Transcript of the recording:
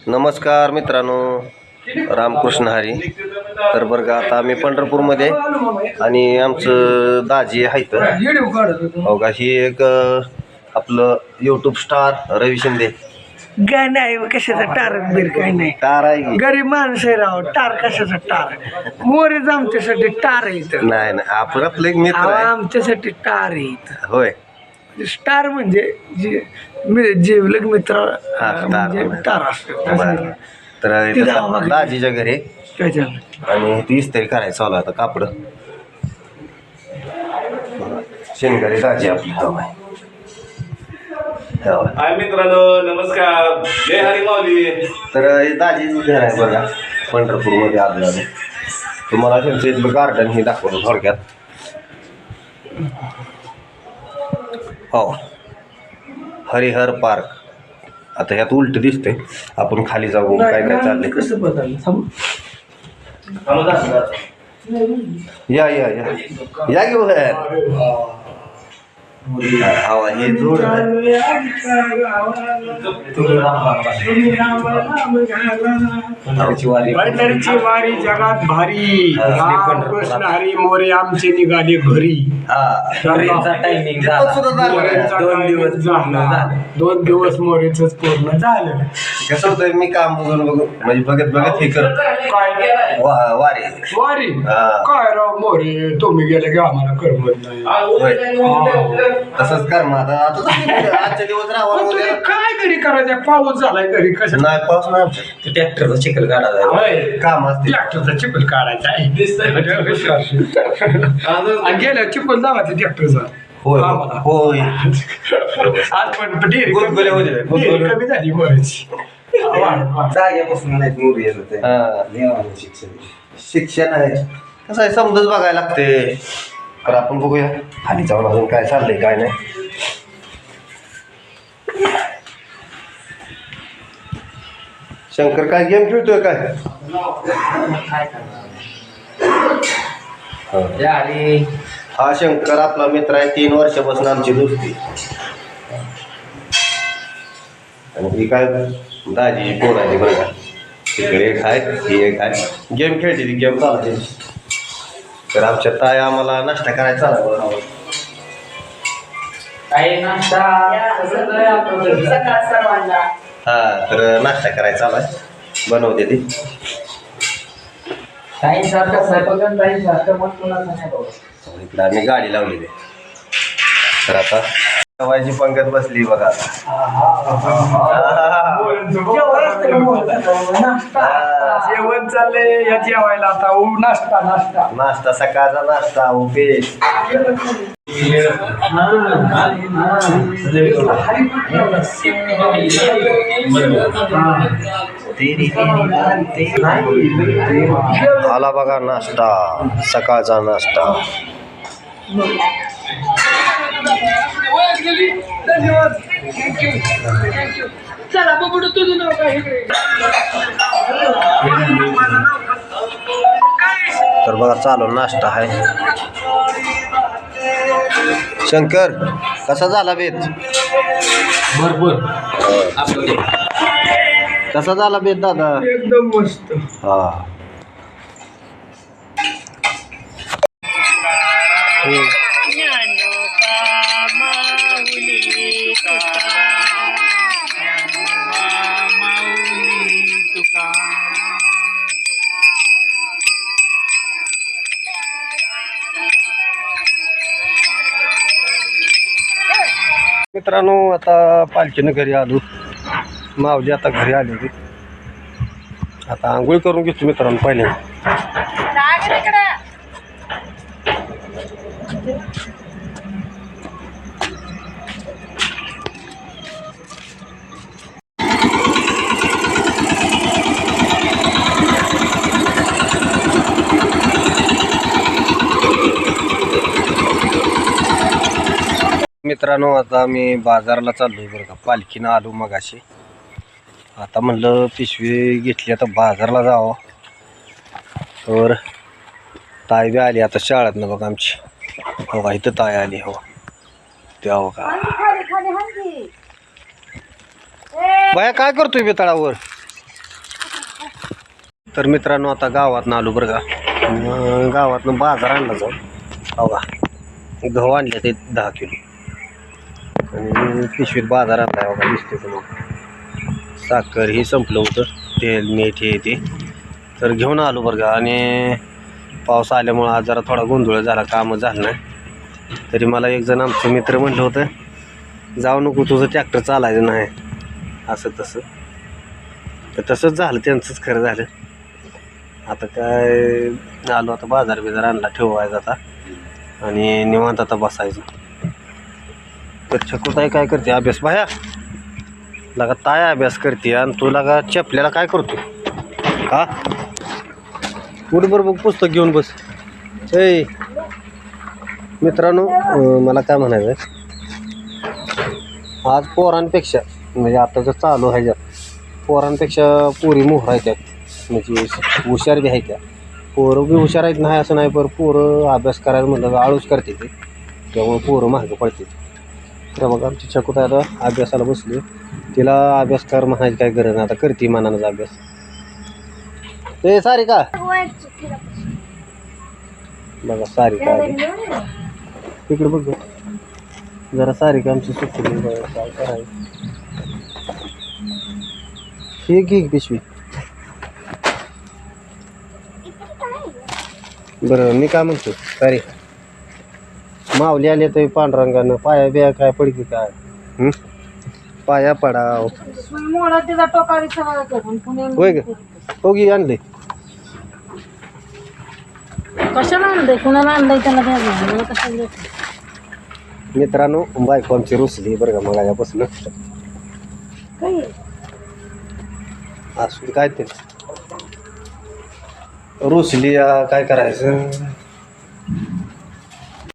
नमस्कार मित्रांनो रामकृष्ण हरी. तर बरं का आता आम्ही पंढरपूरमध्ये आणि आमचं दाजी आहेत. हो का ही एक आपलं यूट्यूब स्टार रवी शिंदे. काय नाही कशाचा टार बीर काय नाही. स्टार आहे की? गरीब माणूस आहे राव टार कशाचा टार मोरेच आमच्यासाठी टार आहे इथं. नाही नाही आपण आपलं एक मित्र अहो, आहे. आमच्यासाठी टार आहे इथं. होय. स्टार म्हणजे जे मी- जीवलग मित्र हा, स्टार म्हणजे असतो बरं. तर ती इथं गावाकडे. दाजीच्या घरी? त्याच्यानं आणि ती इस्त्री करायचं चालू आता कापड. शेणकरी दाजी आपली हो आहे. हो. हाय मित्रांनो नमस्कार. जय हरी माऊली. तर हे दाजीच घर आहे बघा पंढरपूरमध्ये आलो आम्ही तुम्हाला त्यांचं इथलं गार्डन हे दाखवलं थोडक्यात. हो. हरिहर पार्क. आता ह्यात उलट दिसतंय. आपण खाली जाऊ काय काय चाललंय? कसं. या या या. या की बाहेर हवा हे जोड. पंढरीची वारी जगात भारी कृष्ण हरी मोरे आमचे निघाले घरी हा टायमिंग झालं. दोन दिवस झाला. दोन दिवस मोरेच पूर्ण झालं कसं होतं मी काम बघून बघून म्हणजे बघत बघत हे करत काय वा- वारी वारी. काय राव मोरे तुम्ही गेले की आम्हाला करमत नाही तसंच कर मग आता. आजच्या दिवस राहा पण तुम्ही काय घरी करायचं पाऊस झालाय घरी. कसं नाही पाऊस नाही आमच्यात. ट्रॅक्टरचा चिखल काढायचा होय. काम असते ट्रॅक्टरचा चिपल काढायचा आहे. आणि गेल्या चिपल लावायचं ट्रॅक्टरचा. होय आम्हाला. होय. आज पण डेअरी गुदगुले होते. डेअरी गुदगुले. कमी झाली मोरेची वाढ, वाढ. जाग्यापासून येत होते. हा. शिक्षण आहे. कसं आहे समजच बघायला लागते. तर आपण बघूया. खाली जाऊन अजून काय चाललंय काय नाही. शंकर काय गेम खेळतोय काय? हा. आणि हा शंकर आपला मित्र आहे तीन वर्षापासून आमची दोस्ती. आणि ही काय दाजी कोणाची बरं का तिकडे एक आहे ही एक आहे. गेम खेळते ती गेम चालते. तर आमच्या ताई आम्हाला नाश्ता करायचा नाश्ता. हा तर नाश्ता करायचा चाललाय बनवते ती काही सारखा स्वयंपाक आणि काही सारखं मग कोणाचं नाही बाबा इकडे आम्ही गाडी लावलेली आहे. तर आता जेवायची पंगत बसली बघा. जेवण चाललंय या जेवायला आता ऊ नाश्ता नाश्ता. नाश्ता सकाळचा नाश्ता उपे आला बघा नाश्ता सकाळचा नाश्ता. चला बघू तुझं नाव काय इकडे. तर बघा चालू नाश्ता आहे. शंकर कसा झाला बेत? भरपूर. कसा झाला बेत दादा? एकदम मस्त. हा. मित्रांनो आता पालखीनं घरी आलो. मावजी आता घरी आली होती आता आंघोळ करून घेतो मित्रांनो पहिले मित्रांनो आता आम्ही बाजारला चाललोय बरं का. पालखीनं आलो मगाशी. आता म्हणलं पिशवी घेतली आता बाजारला जावं. तर ताई बी आली आता शाळेतनं बघा आमची. हो का इथं ताई आली हो. त्या हो का. बाया काय करतोय बेताळावर? तर मित्रांनो आता गावातनं आलो बरं का. गावातनं बाजार आणला जाऊ. हो का. गहू आणले ते दहा किलो. आणि पिशवीत बाजार आहे बघा दिसते तुम्हाला. साखर हे संपलं होतं तेल मीठ हे ते. तर घेऊन आलो बरं का आणि पाऊस आल्यामुळं आज जरा थोडा गोंधळ झाला कामं झालं नाही. तरी मला एक जण आमचं मित्र म्हटलं होतं जाऊ नको तुझं ट्रॅक्टर चालायचं नाही. असं तसं. तर तसंच झालं त्यांचंच खरं झालं. आता काय आलो आता बाजार बिजार आणला ठेवायचा आता. आणि निवांत आता बसायचं. तर छकुताई काय करते? अभ्यास बाया लगा ताय अभ्यास करते आणि तू लगा चपल्याला काय करतो? का उठ बरं बघ पुस्तक घेऊन बस. ए मित्रांनो मला काय म्हणायचं आहे? आज पोरांपेक्षा म्हणजे आता जर चालू आहे ज्यात पोरांपेक्षा पोरी मोहर आहेत त्यात म्हणजे हुशार बी आहेत त्या पोरं बी हुशार आहेत नाही असं नाही पण पोरं अभ्यास करायला म्हटलं आळूच करते ते. त्यामुळे पोरं मागं पडते तर बघा आमची छकूत आता अभ्यासाला बसली. तिला अभ्यास कर म्हणायची काय गरज नाही. आता करते मनानंच अभ्यास. ते सारी का बघा सारी का आली. बघ जरा सारी का आमची सुटली बघा काय करायचं. हे घे पिशवी. बरं मी काय म्हणतो? सारी माऊली आले तर पांडुरंगानं. पाया बिया काय पडकी काय? हं? पाया पडाव. मोडा तिचा टोकाळी सगळं करून पुणे होय ग आणले. कशाला आणलंय? कुणाला आणलंय त्याला द्यायला मला कशाला द्यायचं मित्रांनो बायको आमची रुसली बरं का मगाच्यापासून. काय? असू दे काय ते. रुसली आ, काय करायचं?